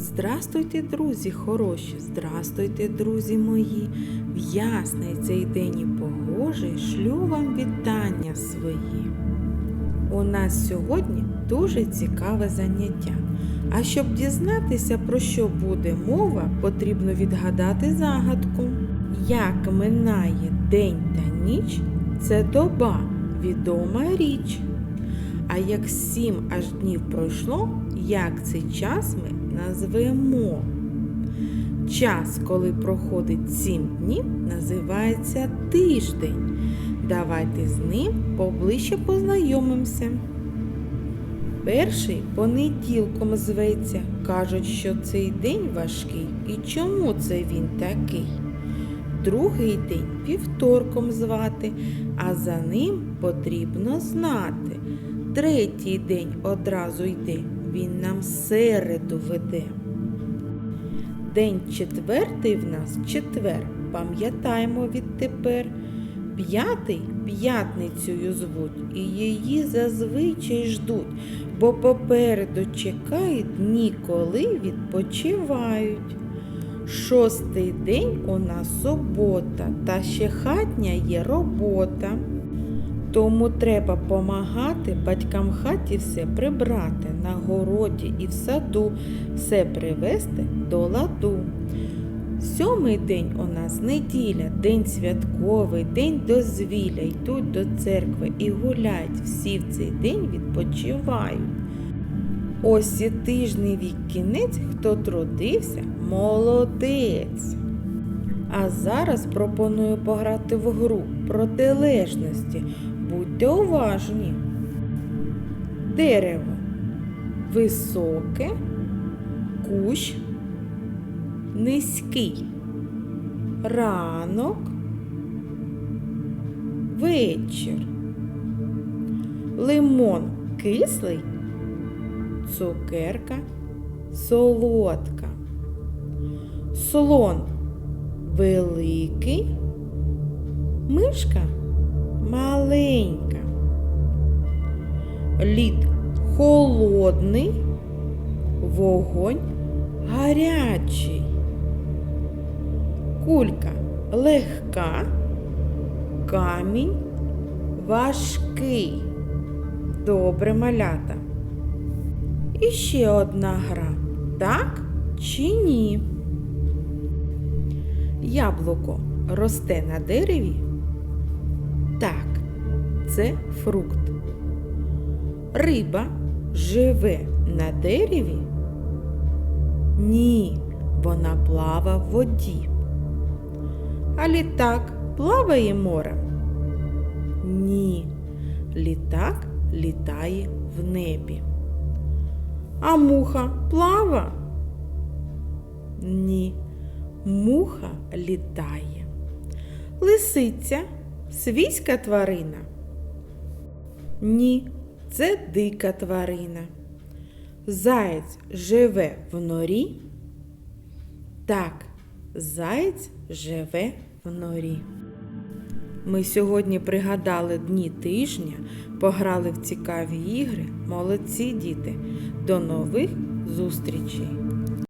Здрастуйте, друзі хороші, здрастуйте, друзі мої. В ясний цей день і погожий шлю вам вітання свої. У нас сьогодні дуже цікаве заняття. А щоб дізнатися, про що буде мова, потрібно відгадати загадку. Як минає день та ніч, це доба, відома річ. А як сім аж днів пройшло, як цей час ми назвемо? Час, коли проходить сім днів, називається тиждень. Давайте з ним поближче познайомимося. Перший понеділком зветься. Кажуть, що цей день важкий. І чому це він такий? Другий день вівторком звати, а за ним потрібно знати. Третій день одразу йде, він нам середу веде. День четвертий в нас четвер, пам'ятаємо відтепер. П'ятий п'ятницею звуть, і її зазвичай ждуть, бо попереду чекають дні, коли відпочивають. Шостий день у нас субота, та ще хатня є робота. Тому треба помагати батькам хаті все прибрати, на городі і в саду все привести до ладу. Сьомий день у нас неділя, день святковий, день дозвілля, йдуть до церкви і гуляють. Всі в цей день відпочивають. Ось і тижневий кінець, хто трудився, молодець. А зараз пропоную пограти в гру протилежності. Будьте уважні. Дерево високе, кущ низький. Ранок, вечір. Лимон кислий, цукерка солодка. Слон великий, мишка маленька. Лід холодний, вогонь гарячий. Кулька легка, камінь важкий. Добре малята. І ще одна гра. Так чи ні? Яблуко росте на дереві? Це фрукт. Риба живе на дереві? Ні, вона плава в воді. А літак плаває морем? Ні, літак літає в небі. А муха плава? Ні, муха літає. Лисиця свійська тварина? Ні, це дика тварина. Заєць живе в норі? Так, заєць живе в норі. Ми сьогодні пригадали дні тижня, пограли в цікаві ігри. Молодці діти. До нових зустрічей!